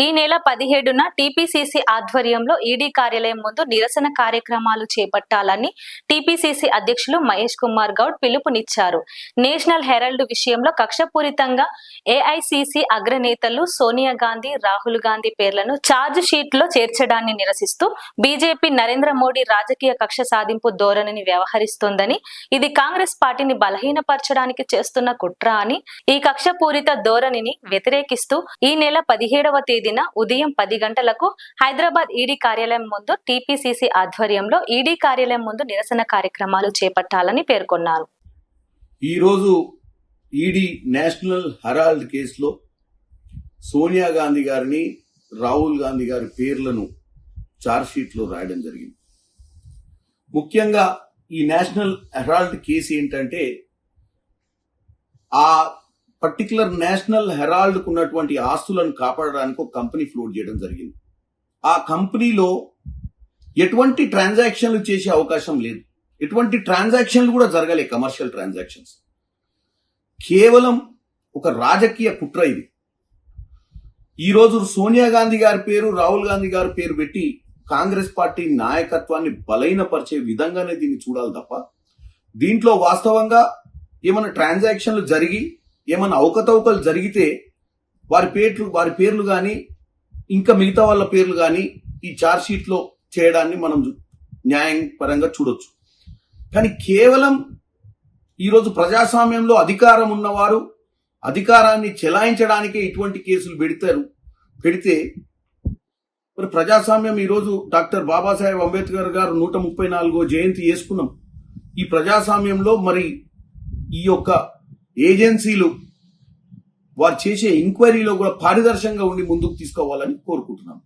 ఈ నెల పదిహేడున టీపీసీసీ ఆధ్వర్యంలో ఈడీ కార్యాలయం ముందు నిరసన కార్యక్రమాలు చేపట్టాలని టీపీసీసీ అధ్యక్షులు మహేష్ కుమార్ గౌడ్ పిలుపునిచ్చారు. నేషనల్ హెరాల్డ్ విషయంలో కక్షపూరితంగా ఏఐసిసి అగ్రనేతలు సోనియా గాంధీ రాహుల్ గాంధీ పేర్లను ఛార్జ్ షీట్లో చేర్చడాన్ని నిరసిస్తూ బీజేపీ నరేంద్ర మోడీ రాజకీయ కక్ష సాధింపు ధోరణిని వ్యవహరిస్తోందని ఇది కాంగ్రెస్ పార్టీని బలహీనపరచడానికి చేస్తున్న కుట్ర అని ఈ కక్షపూరిత ధోరణిని వ్యతిరేకిస్తూ ఈ నెల పదిహేడవ తేదీ తేదీన ఉదయం పది గంటలకు హైదరాబాద్ ఈడీ కార్యాలయం ముందు టీపీసీసీ ఆధ్వర్యంలో ఈడీ కార్యాలయం ముందు నిరసన కార్యక్రమాలు చేపట్టాలని పేర్కొన్నారు. ఈరోజు ఈడీ నేషనల్ హెరాల్డ్ కేసులో సోనియా గాంధీ గారిని రాహుల్ గాంధీ గారి పేర్లను లో రాయడం జరిగింది. ముఖ్యంగా ఈ నేషనల్ హెరాల్డ్ కేసు ఏంటంటే ఆ పర్టికులర్ నేషనల్ హెరాల్డ్కు ఉన్నటువంటి ఆస్తులను కాపాడడానికి ఒక కంపెనీ ఫ్లోట్ చేయడం జరిగింది. ఆ కంపెనీలో ఎటువంటి ట్రాన్సాక్షన్లు చేసే అవకాశం లేదు. ఎటువంటి ట్రాన్సాక్షన్లు కూడా జరగలే కమర్షియల్ ట్రాన్సాక్షన్స్ కేవలం ఒక రాజకీయ కుట్ర ఇది. ఈరోజు సోనియా గాంధీ గారి పేరు రాహుల్ గాంధీ గారి పేరు పెట్టి కాంగ్రెస్ పార్టీ నాయకత్వాన్ని బలహీనపరిచే విధంగానే దీన్ని చూడాలి తప్ప దీంట్లో వాస్తవంగా ఏమైనా ట్రాన్సాక్షన్లు జరిగి ఏమైనా అవకతవకలు జరిగితే వారి పేర్లు వారి పేర్లు కానీ ఇంకా మిగతా వాళ్ళ పేర్లు కానీ ఈ చార్జ్షీట్లో చేయడాన్ని మనం న్యాయపరంగా న్యాయం పరంగా చూడొచ్చు. కానీ కేవలం ఈరోజు ప్రజాస్వామ్యంలో అధికారం ఉన్నవారు అధికారాన్ని చెలాయించడానికే ఇటువంటి కేసులు పెడతారు పెడితే మరి ప్రజాస్వామ్యం ఈరోజు డాక్టర్ బాబాసాహెబ్ అంబేద్కర్ గారు నూట ముప్పై నాలుగో జయంతి చేసుకున్నాం ఈ ప్రజాస్వామ్యంలో మరి ఈ యొక్క ఏజెన్సీలు వారు చేసే ఎంక్వైరీలో కూడా పారదర్శంగా ఉండి ముందుకు తీసుకోవాలని కోరుకుంటున్నాను.